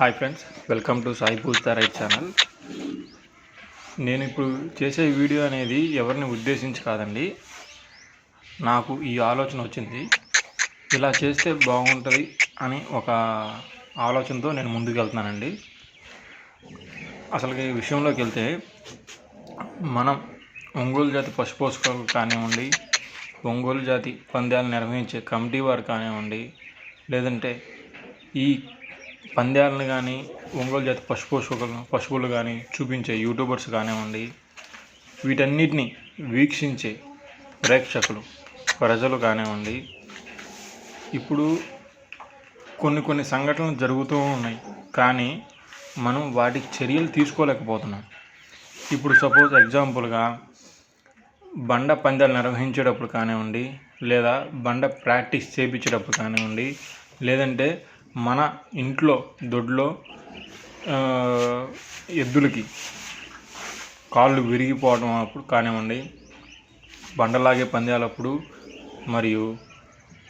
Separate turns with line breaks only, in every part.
Hi friends welcome to Sai Pooja right channel. నేను ఇప్పుడు చేసే వీడియో అనేది ఎవరిని ఉద్దేశించి కాదండి నాకు ఈ ఆలోచన వచ్చింది. ఇలా చేస్తే బాగుంటుంది అని ఒక ఆలోచనతో నేను ముందుకు వెళ్తున్నానండి అసలు ఈ విషయంలోకి వెళ్తే మనం ఒంగోలు జాతి పశుపోషకాలు కానివ్వండి ఒంగోలు జాతి పందాలు నిర్వహించే కమిటీ వారు కానివ్వండి లేదంటే ఈ పందాలను కానీ ఒంగోలు జాతి పశుపోషకులు పశువులు కానీ చూపించే యూట్యూబర్స్ కానివ్వండి వీటన్నిటిని వీక్షించే ప్రేక్షకులు ప్రజలు కానివ్వండి. ఇప్పుడు కొన్ని కొన్ని సంఘటనలు జరుగుతూ ఉన్నాయి. కానీ మనం వాటికి చర్యలు తీసుకోలేకపోతున్నాం. ఇప్పుడు సపోజ్ ఎగ్జాంపుల్గా బండ పందాలు నిర్వహించేటప్పుడు కానివ్వండి లేదా బండ ప్రాక్టీస్ చేయించేటప్పుడు కానివ్వండి లేదంటే మన ఇంట్లో దొడ్లో ఎద్దులకి కాళ్ళు విరిగిపోవడం అప్పుడు కానివ్వండి బండలాగే పందాలప్పుడు మరియు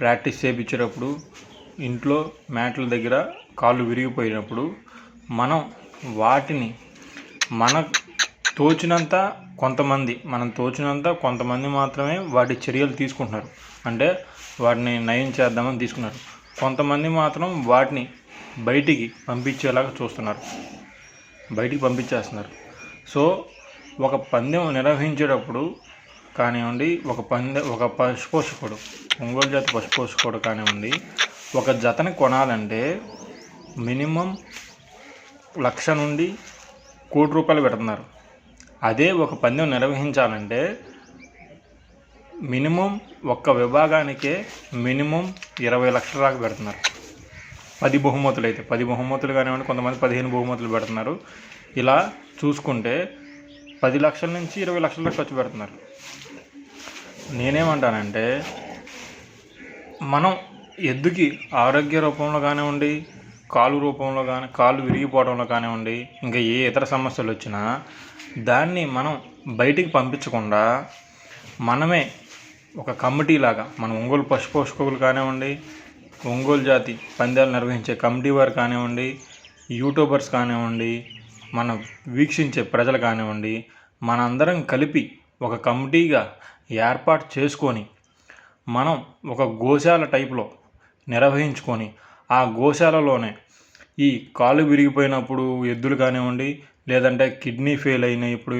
ప్రాక్టీస్ చేయించేటప్పుడు ఇంట్లో మ్యాట్ల దగ్గర కాళ్ళు విరిగిపోయినప్పుడు మనం వాటిని మన తోచినంత కొంతమంది మనం తోచినంత కొంతమంది మాత్రమే వాటి చర్యలు తీసుకుంటున్నారు. అంటే వాటిని నయం చేద్దామని తీసుకున్నారు. కొంతమంది మాత్రం వాటిని బయటికి పంపించేలాగా చూస్తున్నారు. బయటికి పంపించేస్తున్నారు. సో ఒక పందెం నిర్వహించేటప్పుడు కానివ్వండి ఒక పందె ఒక పశుపోషకుడు ఒంగోలు జాతి పశుపోషకుడు కానివ్వండి ఒక జతని కొనాలంటే మినిమం లక్ష నుండి కోటి రూపాయలు పెడుతున్నారు. అదే ఒక పందెం నిర్వహించాలంటే మినిమం ఒక్క విభాగానికే మినిమం ఇరవై లక్షల దాకా పెడుతున్నారు. పది బహుమతులు అయితే పది బహుమతులు కానివ్వండి కొంతమంది పదిహేను బహుమతులు పెడుతున్నారు. ఇలా చూసుకుంటే పది లక్షల నుంచి ఇరవై లక్షల దాకా ఖర్చు పెడుతున్నారు. నేనేమంటానంటే మనం ఎద్దుకి ఆరోగ్య రూపంలో కానివ్వండి కాలు రూపంలో కానీ కాలు విరిగిపోవడంలో కానివ్వండి ఇంకా ఏ ఇతర సమస్యలు వచ్చినా దాన్ని మనం బయటికి పంపించకుండా మనమే ఒక కమిటీ లాగా మన ఒంగోలు పశుపోషకులు కానివ్వండి ఒంగోలు జాతి పందాలు నిర్వహించే కమిటీ వారు కానివ్వండి యూట్యూబర్స్ కానివ్వండి మన వీక్షించే ప్రజలు కానివ్వండి మనందరం కలిపి ఒక కమిటీగా ఏర్పాటు చేసుకొని మనం ఒక గోశాల టైప్లో నిర్వహించుకొని ఆ గోశాలలోనే ఈ కాలు విరిగిపోయినప్పుడు ఎద్దులు కానివ్వండి లేదంటే కిడ్నీ ఫెయిల్ అయినప్పుడు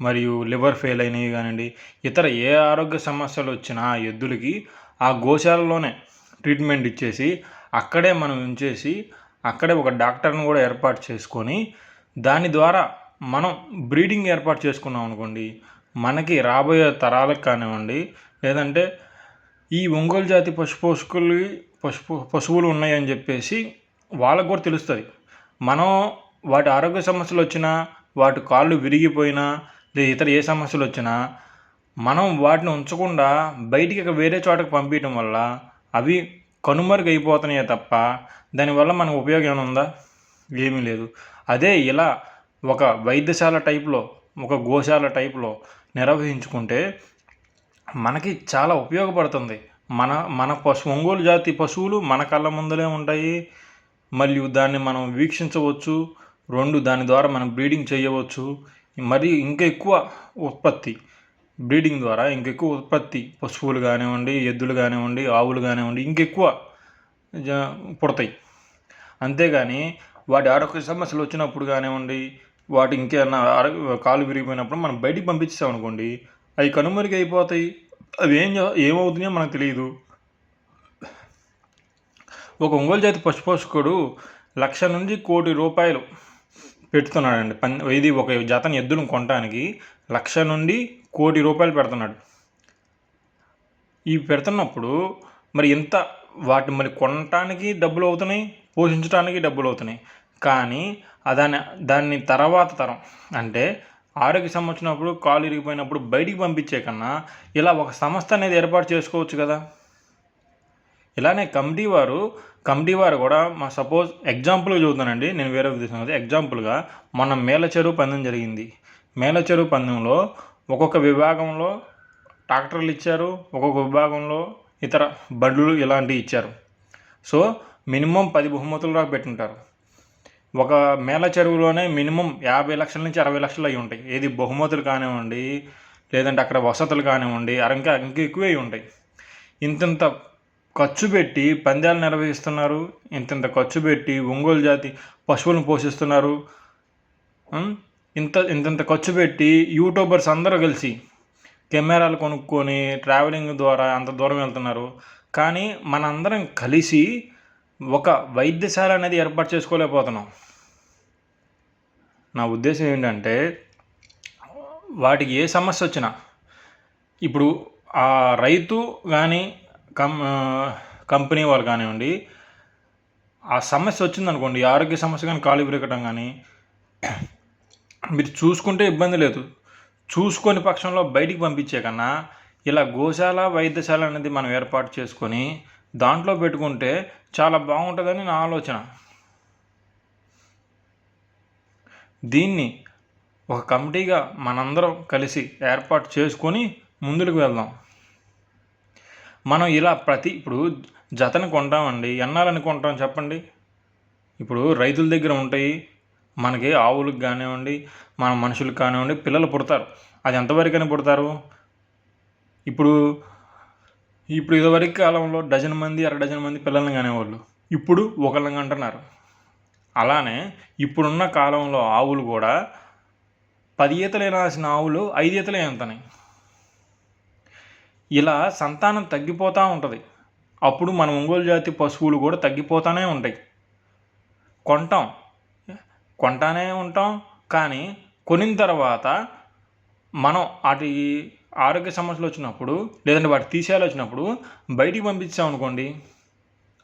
మరియు లివర్ ఫెయిల్ అయినవి కానివ్వండి ఇతర ఏ ఆరోగ్య సమస్యలు వచ్చినా ఎద్దులకి ఆ గోశాలలోనే ట్రీట్మెంట్ ఇచ్చేసి అక్కడే మనం ఉంచేసి అక్కడే ఒక డాక్టర్ని కూడా ఏర్పాటు చేసుకొని దాని ద్వారా మనం బ్రీడింగ్ ఏర్పాటు చేసుకున్నాం అనుకోండి మనకి రాబోయే తరాలకు కానివ్వండి లేదంటే ఈ ఒంగోలు జాతి పశుపోషకులు పశుపు పశువులు ఉన్నాయని చెప్పేసి వాళ్ళకు కూడా తెలుస్తుంది. మనం వాటి ఆరోగ్య సమస్యలు వచ్చినా వాటి కాళ్ళు విరిగిపోయినా లేదా ఇతర ఏ సమస్యలు వచ్చినా మనం వాటిని ఉంచకుండా బయటికి వేరే చోటకి పంపించడం వల్ల అవి కనుమరుగైపోతున్నాయే తప్ప దానివల్ల మనకు ఉపయోగం ఏమైనా ఉందా? ఏమీ లేదు. అదే ఇలా ఒక వైద్యశాల టైప్లో ఒక గోశాల టైప్లో నిర్వహించుకుంటే మనకి చాలా ఉపయోగపడుతుంది. మన మన పశు ఒంగోలు జాతి పశువులు మన కళ్ళ ముందలే ఉంటాయి. మరియు దాన్ని మనం వీక్షించవచ్చు. రెండు దాని ద్వారా మనం బ్రీడింగ్ చేయవచ్చు. మరి ఇంకా ఎక్కువ ఉత్పత్తి. బ్రీడింగ్ ద్వారా ఇంకెక్కువ ఉత్పత్తి. పశువులు కానివ్వండి ఎద్దులు కానివ్వండి ఆవులు కానివ్వండి ఇంకెక్కువ జ- పుడతాయి. అంతేగాని వాటి ఆరోగ్య సమస్యలు వచ్చినప్పుడు కానివ్వండి వాటి ఇంకేమన్నా ఆరోగ్య కాలు విరిగిపోయినప్పుడు మనం బయటికి పంపించాం అనుకోండి అవి కనుమరుగు అయిపోతాయి. అవి ఏం ఏమవుతున్నాయో మనకు తెలియదు. ఒక ఒంగోలు జాతి పశుపోషకుడు లక్ష నుంచి కోటి రూపాయలు పెడుతున్నాడండి. పం ఇది ఒక జతని ఎద్దులను కొనడానికి లక్ష నుండి కోటి రూపాయలు పెడుతున్నాడు. ఈ పెడుతున్నప్పుడు మరి ఇంత వాటి మరి కొనటానికి డబ్బులు అవుతున్నాయి పోషించడానికి డబ్బులు అవుతున్నాయి. కానీ దాని దాన్ని తర్వాత తరం అంటే ఆరోగ్య సంబంధించినప్పుడు కాలు ఇరిగిపోయినప్పుడు బయటికి పంపించే కన్నా ఇలా ఒక సంస్థ అనేది ఏర్పాటు చేసుకోవచ్చు కదా. ఇలానే కమిటీ వారు కమిటీ వారు కూడా మా సపోజ్ ఎగ్జాంపుల్గా చూద్దానండి నేను వేరే ఉద్దేశం కాదు ఎగ్జాంపుల్గా మన మేల చెరువు పందెం జరిగింది. మేల చెరువు పందెంలో ఒక్కొక్క విభాగంలో ట్రాక్టర్లు ఇచ్చారు ఒక్కొక్క విభాగంలో ఇతర బండ్లు ఇలాంటివి ఇచ్చారు. సో మినిమం పది బహుమతులు దాకా పెట్టుంటారు. ఒక మేళ చెరువులోనే మినిమం యాభై లక్షల నుంచి అరవై లక్షలు అయి ఉంటాయి. ఏది బహుమతులు కానివ్వండి లేదంటే అక్కడ వసతులు కానివ్వండి అరంక ఇంకా ఎక్కువ అయి ఉంటాయి. ఇంతంత ఖర్చు పెట్టి పందాలు నిర్వహిస్తున్నారు. ఇంతింత ఖర్చు పెట్టి ఒంగోలు జాతి పశువులను పోషిస్తున్నారు. ఇంత ఇంతంత ఖర్చు పెట్టి యూట్యూబర్స్ అందరూ కలిసి కెమెరాలు కొనుక్కొని ట్రావెలింగ్ ద్వారా అంత దూరం వెళ్తున్నారు. కానీ మనందరం కలిసి ఒక వైద్యశాల అనేది ఏర్పాటు చేసుకోలేకపోతున్నాం. నా ఉద్దేశం ఏంటంటే వాటికి ఏ సమస్య వచ్చినా ఇప్పుడు ఆ రైతు కానీ కం కంపెనీ వాళ్ళు కానివ్వండి ఆ సమస్య వచ్చిందనుకోండి ఆరోగ్య సమస్య కానీ కాలు విరగటం కానీ మీరు చూసుకుంటే ఇబ్బంది లేదు. చూసుకొని పక్షంలో బయటికి పంపించే కన్నా ఇలా గోశాల వైద్యశాల అనేది మనం ఏర్పాటు చేసుకొని దాంట్లో పెట్టుకుంటే చాలా బాగుంటుందని నా ఆలోచన. దీన్ని ఒక కమిటీగా మనందరం కలిసి ఏర్పాటు చేసుకొని ముందుకు వెళ్దాం. మనం ఇలా ప్రతి ఇప్పుడు జతను కొంటామండి ఎన్నాలని కొంటాం చెప్పండి? ఇప్పుడు రైతుల దగ్గర ఉంటాయి మనకి ఆవులకు కానివ్వండి మన మనుషులకు కానివ్వండి పిల్లలు పుడతారు. అది ఎంతవరకైనా పుడతారు? ఇప్పుడు ఇప్పుడు ఇదివరకు కాలంలో డజన్ మంది అర డజన్ మంది పిల్లల్ని కానివ్వాలి ఇప్పుడు ఒకళ్ళని అంటున్నారు అలానే ఇప్పుడున్న కాలంలో ఆవులు కూడా పది ఈతలు వేయాల్సిన ఆవులు ఐదు ఈతలు ఎంతనాయి ఇలా సంతానం తగ్గిపోతూ ఉంటుంది. అప్పుడు మన ఒంగోలు జాతి పశువులు కూడా తగ్గిపోతూనే ఉంటాయి. కొంటాం. కొంటానే ఉంటాం. కానీ కొనిన తర్వాత మనం వాటి ఆరోగ్య సమస్యలు వచ్చినప్పుడు లేదంటే వాటి తీసేయాలి వచ్చినప్పుడు బయటికి పంపించాం అనుకోండి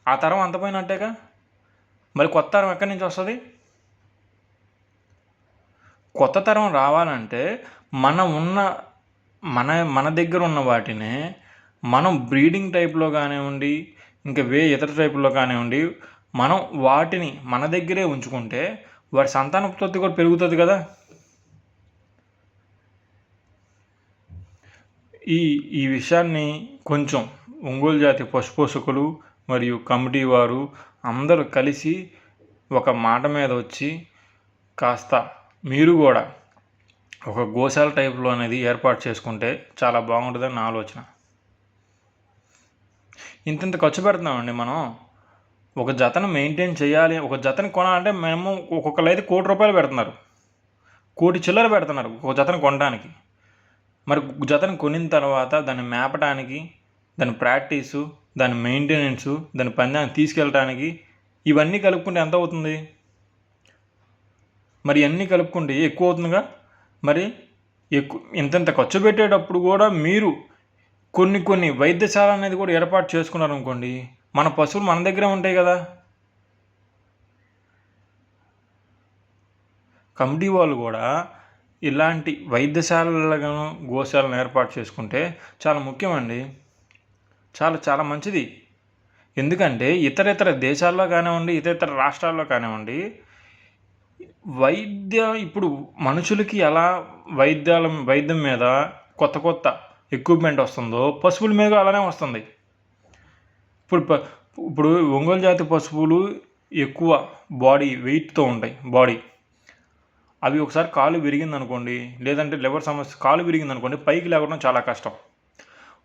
ఆ తరం అంతపోయినట్టేగా మరి కొత్త తరం ఎక్కడి నుంచి వస్తుంది? కొత్త తరం రావాలంటే మనం ఉన్న మన మన దగ్గర ఉన్న వాటినే మనం బ్రీడింగ్ టైప్లో కానివ్వండి ఇంకా వే ఇతర టైపుల్లో కానివ్వండి మనం వాటిని మన దగ్గరే ఉంచుకుంటే వాటి సంతానోత్పత్తి కూడా పెరుగుతుంది కదా? ఈ ఈ విషయాన్ని కొంచెం ఒంగోలు జాతి పశుపోషకులు మరియు కమిటీ వారు అందరూ కలిసి ఒక మాట మీద వచ్చి కాస్త మీరు కూడా ఒక గోశాల టైప్లో అనేది ఏర్పాటు చేసుకుంటే చాలా బాగుంటుందని నా ఆలోచన. ఇంతింత ఖర్చు పెడుతున్నామండి మనం. ఒక జతను మెయింటైన్ చేయాలి. ఒక జతను కొనాలంటే మేము ఒక్కొక్కరు అయితే కోటి రూపాయలు పెడుతున్నారు. కోటి చిల్లర పెడుతున్నారు ఒక జతను కొనడానికి. మరి జతను కొనిన తర్వాత దాన్ని మేపడానికి దాని ప్రాక్టీసు దాని మెయింటెనెన్సు దాని పందాన్ని తీసుకెళ్ళటానికి ఇవన్నీ కలుపుకుంటే ఎంత అవుతుంది? మరి అన్నీ కలుపుకుంటే ఎక్కువ అవుతుందిగా? మరి ఎక్కువ ఇంతంత ఖర్చు పెట్టేటప్పుడు కూడా మీరు కొన్ని కొన్ని వైద్యశాల అనేది కూడా ఏర్పాటు చేసుకున్నారు అనుకోండి మన పశువులు మన దగ్గరే ఉంటాయి కదా. కమిటీ వాళ్ళు కూడా ఇలాంటి వైద్యశాలలను గోశాలను ఏర్పాటు చేసుకుంటే చాలా ముఖ్యమండి. చాలా చాలా మంచిది. ఎందుకంటే ఇతర ఇతర దేశాల్లో కానివ్వండి ఇతర ఇతర రాష్ట్రాల్లో కానివ్వండి వైద్య ఇప్పుడు మనుషులకి ఎలా వైద్యాల వైద్యం మీద కొత్త కొత్త ఎక్విప్మెంట్ వస్తుందో పశువుల మీద అలానే వస్తుంది. ఇప్పుడు ప- ఇప్పుడు ఒంగోలు జాతి పశువులు ఎక్కువ బాడీ వెయిట్తో ఉంటాయి బాడీ అవి ఒకసారి కాలు విరిగిందనుకోండి లేదంటే లివర్ సమస్య కాలు విరిగిందనుకోండి పైకి లేపడం చాలా కష్టం.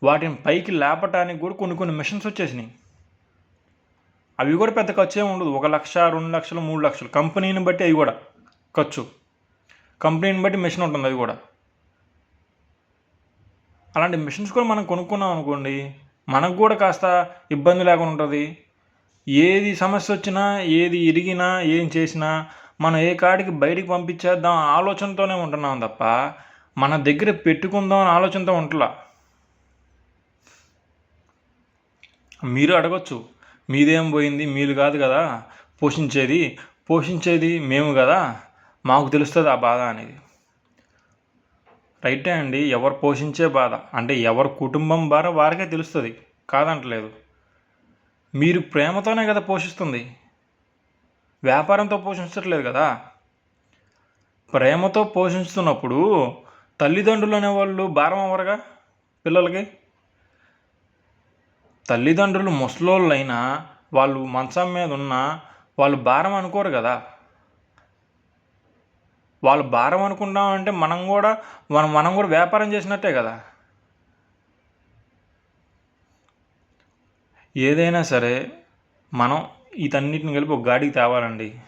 వాటిని పైకి లేపటానికి కూడా కొన్ని కొన్ని మిషన్స్ వచ్చేసినాయి. అవి కూడా పెద్ద ఖర్చు ఏమి ఉండదు. ఒక లక్ష రెండు లక్షలు మూడు లక్షలు. కంపెనీని బట్టి అవి కూడా ఖర్చు. కంపెనీని బట్టి మిషన్ ఉంటుంది అది కూడా. అలాంటి మిషన్స్ కూడా మనం కొనుక్కున్నాం అనుకోండి మనకు కూడా కాస్త ఇబ్బంది లేకుండా ఉంటుంది. ఏది సమస్య వచ్చినా ఏది ఇరిగినా ఏం చేసినా మనం ఏ కాడికి బయటికి పంపించేద్దాం ఆలోచనతోనే ఉంటున్నాం తప్ప మన దగ్గర పెట్టుకుందాం అని ఆలోచనతో ఉంటలా. మీరు అడగచ్చు. మీదేం పోయింది? మీరు కాదు కదా? పోషించేది? పోషించేది మేము కదా? మాకు తెలుస్తుంది ఆ బాధ అనేది. రైటే అండి ఎవరు పోషించే బాధ? అంటే ఎవరి కుటుంబం బాధ వారికే తెలుస్తుంది కాదంటలేదు. మీరు ప్రేమతోనే కదా పోషిస్తుంది. వ్యాపారంతో పోషించట్లేదు కదా? ప్రేమతో పోషిస్తున్నప్పుడు తల్లిదండ్రులు అనేవాళ్ళు భారం అవ్వరుగా పిల్లలకి? తల్లిదండ్రులు ముసలోళ్ళైనా వాళ్ళు మంచం మీద ఉన్న వాళ్ళు భారం అనుకోరు కదా. వాళ్ళు భారం అనుకుంటామంటే మనం కూడా మనం మనం కూడా వ్యాపారం చేసినట్టే కదా. ఏదైనా సరే మనం ఇతన్నిటిని కలిపి ఒక గాడికి తేవాలండి.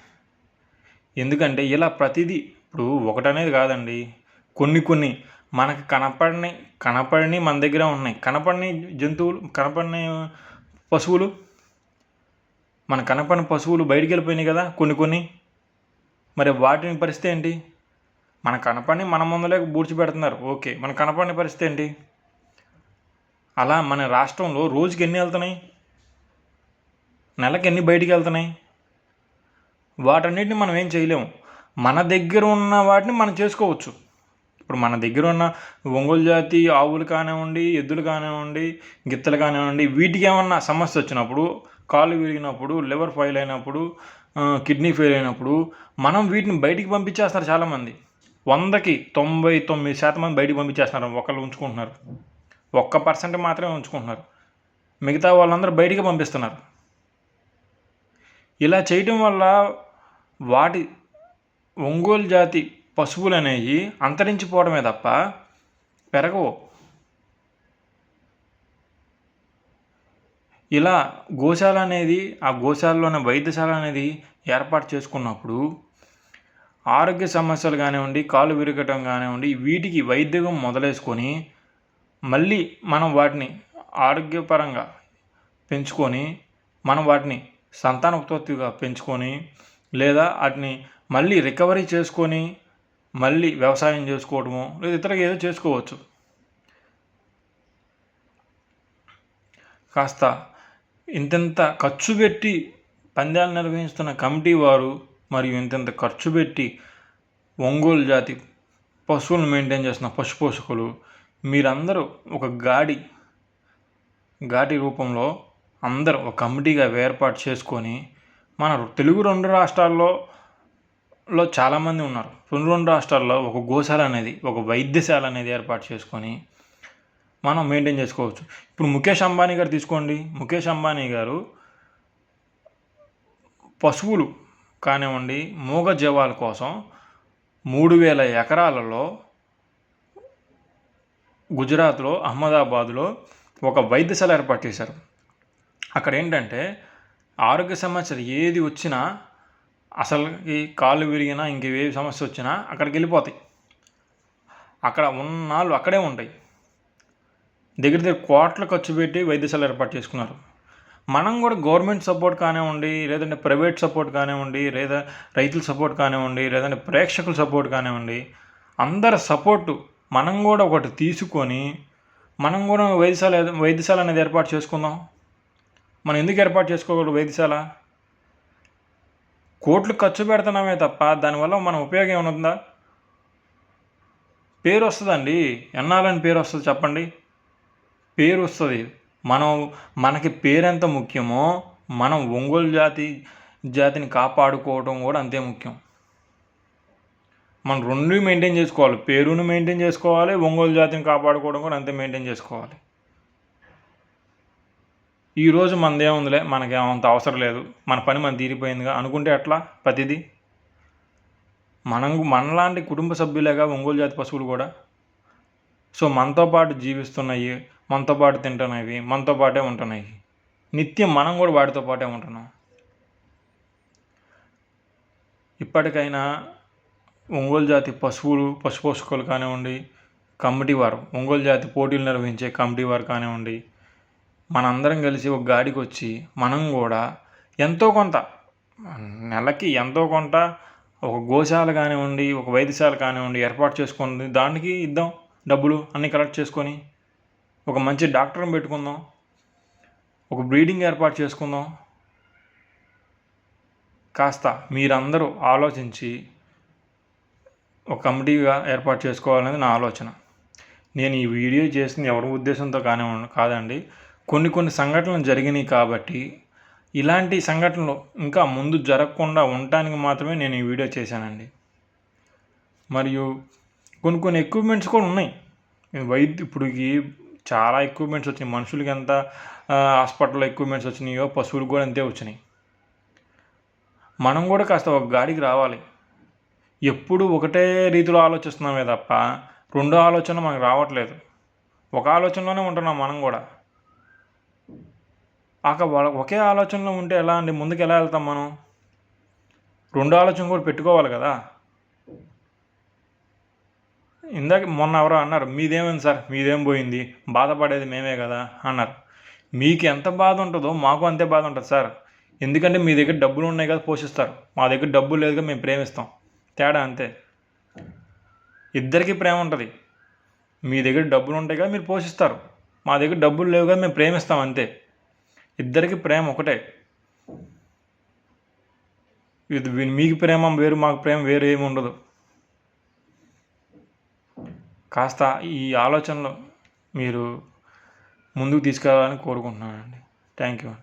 ఎందుకంటే ఇలా ప్రతిదీ ఇప్పుడు ఒకటనేది కాదండి. కొన్ని కొన్ని మనకు కనపడని కనపడని మన దగ్గర ఉన్నాయి. కనపడని జంతువులు కనపడని పశువులు మన కనపడని పశువులు బయటికి వెళ్ళిపోయినాయి కదా కొన్ని కొన్ని. మరి వాటిని పరిస్థితి ఏంటి? మన కనపడని మన ముందులే బూడ్చి పెడుతున్నారు. ఓకే మన కనపడని పరిస్థితి ఏంటి? అలా మన రాష్ట్రంలో రోజుకి ఎన్ని వెళ్తున్నాయి? నెలకి ఎన్ని బయటికి వెళ్తున్నాయి? వాటన్నిటిని మనం ఏం చేయలేము. మన దగ్గర ఉన్న వాటిని మనం చేసుకోవచ్చు. ఇప్పుడు మన దగ్గర ఉన్న ఒంగోలు జాతి ఆవులు కానివ్వండి ఎద్దులు కానివ్వండి గిత్తలు కానివ్వండి వీటికి ఏమన్నా సమస్య వచ్చినప్పుడు కాళ్ళు విరిగినప్పుడు లివర్ ఫెయిల్ అయినప్పుడు కిడ్నీ ఫెయిల్ అయినప్పుడు మనం వీటిని బయటికి పంపించేస్తారు చాలామంది. వందకి తొంభై తొమ్మిది శాతం మంది బయటికి పంపించేస్తున్నారు ఒకళ్ళు ఉంచుకుంటున్నారు. ఒక్క పర్సెంట్ మాత్రమే ఉంచుకుంటున్నారు. మిగతా వాళ్ళందరూ బయటికి పంపిస్తున్నారు. ఇలా చేయటం వల్ల వాటి ఒంగోలు జాతి పశువులు అనేవి అంతరించిపోవడమే తప్ప పెరగవు. ఇలా గోశాల అనేది ఆ గోశాలలోనే వైద్యశాల అనేది ఏర్పాటు చేసుకున్నప్పుడు ఆరోగ్య సమస్యలు కానివ్వండి కాలు విరగటం కానివ్వండి వీటికి వైద్యం మొదలేసుకొని మళ్ళీ మనం వాటిని ఆరోగ్యపరంగా పెంచుకొని మనం వాటిని సంతానోత్పత్తిగా పెంచుకొని లేదా వాటిని మళ్ళీ రికవరీ చేసుకొని మళ్ళీ వ్యవసాయం చేసుకోవడము లేదా ఇతరగా ఏదో చేసుకోవచ్చు. కాస్త ఇంతెంత ఖర్చు పెట్టి పందాలు నిర్వహిస్తున్న కమిటీ వారు మరియు ఇంతెంత ఖర్చు పెట్టి ఒంగోలు జాతి పశువులను మెయింటైన్ చేస్తున్న పశు పోషకులు మీరందరూ ఒక గాడి గాడి రూపంలో అందరూ ఒక కమిటీగా ఏర్పాటు చేసుకొని మన తెలుగు రెండు రాష్ట్రాల్లో లో చాలామంది ఉన్నారు. రెండు రెండు రాష్ట్రాల్లో ఒక గోశాల అనేది ఒక వైద్యశాల అనేది ఏర్పాటు చేసుకొని మనం మెయింటైన్ చేసుకోవచ్చు. ఇప్పుడు ముఖేష్ అంబానీ గారు తీసుకోండి. ముఖేష్ అంబానీ గారు పశువులు కానివ్వండి మూగ జీవాల కోసం మూడు వేల ఎకరాలలో గుజరాత్లో అహ్మదాబాద్లో ఒక వైద్యశాల ఏర్పాటు చేశారు. అక్కడ ఏంటంటే ఆరోగ్య సమస్యలు ఏది వచ్చినా అసలు ఈ కాళ్ళు విరిగినా ఇంకేవే సమస్య వచ్చినా అక్కడికి వెళ్ళిపోతాయి. అక్కడ ఉన్నాళ్ళు అక్కడే ఉంటాయి. దగ్గర దగ్గర కోట్ల ఖర్చు పెట్టి వైద్యశాల ఏర్పాటు చేసుకున్నారు. మనం కూడా గవర్నమెంట్ సపోర్ట్ కానివ్వండి లేదంటే ప్రైవేట్ సపోర్ట్ కానివ్వండి లేదా రైతుల సపోర్ట్ కానివ్వండి లేదంటే ప్రేక్షకుల సపోర్ట్ కానివ్వండి అందరి సపోర్టు మనం కూడా ఒకటి తీసుకొని మనం కూడా వైద్యశాల వైద్యశాల అనేది ఏర్పాటు చేసుకుందాం. మనం ఎందుకు ఏర్పాటు చేసుకోకూడదు వైద్యశాల కోట్లు ఖర్చు పెడుతున్నామే తప్ప దానివల్ల మన ఉపయోగం ఏమైనా పేరు వస్తుందండి. ఎన్నాలని పేరు వస్తుంది చెప్పండి. పేరు వస్తుంది. మనం మనకి పేరు ఎంత ముఖ్యమో మనం ఒంగోలు జాతి జాతిని కాపాడుకోవడం కూడా అంతే ముఖ్యం. మనం రెండు మెయింటైన్ చేసుకోవాలి. పేరును మెయింటైన్ చేసుకోవాలి ఒంగోలు జాతిని కాపాడుకోవడం కూడా అంతే మెయింటైన్ చేసుకోవాలి. ఈరోజు మనదేముందిలే మనకి అవసరం లేదు. మన పని మన తీరిపోయిందిగా. అనుకుంటే ఎట్లా? ప్రతిదీ. మనం మనలాంటి కుటుంబ సభ్యులేగా ఒంగోలు జాతి పశువులు కూడా. సో మనతో పాటు జీవిస్తున్నాయి మనతో పాటు తింటున్నవి మనతో పాటే ఉంటున్నాయి. నిత్యం మనం కూడా వాటితో పాటే ఉంటున్నాం. ఇప్పటికైనా ఒంగోలు జాతి పశువులు పశుపోషకులు కానివ్వండి కమిటీ వారు ఒంగోలు జాతి పోటీలు నిర్వహించే కమిటీ వారు కానివ్వండి మనందరం కలిసి ఒక గాడికి వచ్చి మనం కూడా ఎంతో కొంత నెలకి ఎంతో కొంత ఒక గోశాల కానివ్వండి ఒక వైద్యశాల కానివ్వండి ఏర్పాటు చేసుకుంది దానికి ఇద్దాం డబ్బులు అన్నీ కలెక్ట్ చేసుకొని ఒక మంచి డాక్టర్ని పెట్టుకుందాం ఒక బ్రీడింగ్ ఏర్పాటు చేసుకుందాం. కాస్త మీరందరూ ఆలోచించి ఒక కమిటీగా ఏర్పాటు చేసుకోవాలనేది నా ఆలోచన. నేను ఈ వీడియో చేసింది ఎవరి ఉద్దేశంతో కానివ్వండి కాదండి. కొన్ని కొన్ని సంఘటనలు జరిగినాయి కాబట్టి ఇలాంటి సంఘటనలు ఇంకా ముందు జరగకుండా ఉండటానికి మాత్రమే నేను ఈ వీడియో చేశానండి. మరియు కొన్ని కొన్ని ఎక్విప్మెంట్స్ కూడా ఉన్నాయి. వైద్య ఇప్పుడు చాలా ఎక్విప్మెంట్స్ వచ్చినాయి. మనుషులకి ఎంత హాస్పిటల్లో ఎక్విప్మెంట్స్ వచ్చినాయో పశువులకు కూడా అంతే వచ్చినాయి. మనం కూడా కాస్త ఒక గాడికి రావాలి. ఎప్పుడు ఒకటే రీతిలో ఆలోచిస్తున్నామే తప్ప రెండో ఆలోచన మనకు రావట్లేదు. ఒక ఆలోచనలోనే ఉంటున్నాం మనం కూడా. ఆక వాళ్ళ- ఒకే ఆలోచనలో ఉంటే ఎలా అండి? ముందుకు ఎలా వెళ్తాం మనం? రెండు ఆలోచన కూడా పెట్టుకోవాలి కదా. ఇందాక మొన్న ఎవరో అన్నారు మీదేమైంది సార్? మీదేం పోయింది? బాధపడేది మేమే కదా అన్నారు. మీకు ఎంత బాధ ఉంటుందో మాకు అంతే బాధ ఉంటుంది సార్. ఎందుకంటే మీ దగ్గర డబ్బులు ఉన్నాయి కదా పోషిస్తారు. మా దగ్గర డబ్బులు లేదుగా మేము ప్రేమిస్తాం. తేడా అంతే. ఇద్దరికీ ప్రేమ ఉంటుంది. మీ దగ్గర డబ్బులు ఉంటాయి కదా మీరు పోషిస్తారు. మా దగ్గర డబ్బులు లేవు కదా మేము ప్రేమిస్తాం అంతే. ఇద్దరికి ప్రేమ ఒకటే. ఇది మీకు ప్రేమ వేరు మాకు ప్రేమ వేరే ఏమి ఉండదు. కాస్త ఈ ఆలోచనలో మీరు ముందుకు తీసుకెళ్ళాలని కోరుకుంటున్నానండి. Thank you